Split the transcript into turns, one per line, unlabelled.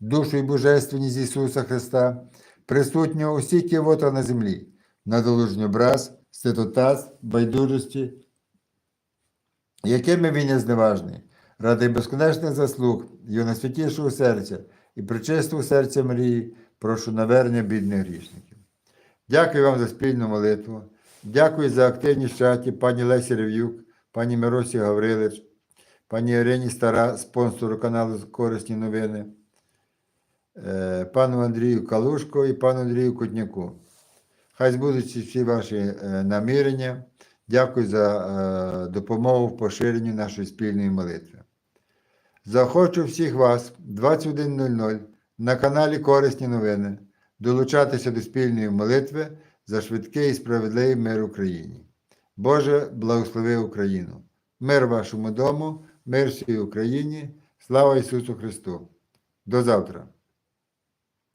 душу і божественність Ісуса Христа, присутнього усіх ківота на землі, на долужню образ, святотаз, байдужості, якими він є зневажний, ради безконечних заслуг його найсвятішого серця і причистого серця Марії, прошу навернення бідних грішників. Дякую вам за спільну молитву. Дякую за активність чаті пані Лесі Рев'юк, пані Миросі Гаврилич, пані Ірині Стара, спонсору каналу Корисні новини, пану Андрію Калушко і пану Андрію Кутняку. Хай збудуться всі ваші е, намірення. Дякую за е, допомогу в поширенні нашої спільної молитви. Захочу всіх вас 21.00 на каналі Корисні новини долучатися до спільної молитви за швидкий і справедливий мир Україні. Боже, благослови Україну! Мир вашому дому, мир всій Україні, слава Ісусу Христу! До завтра!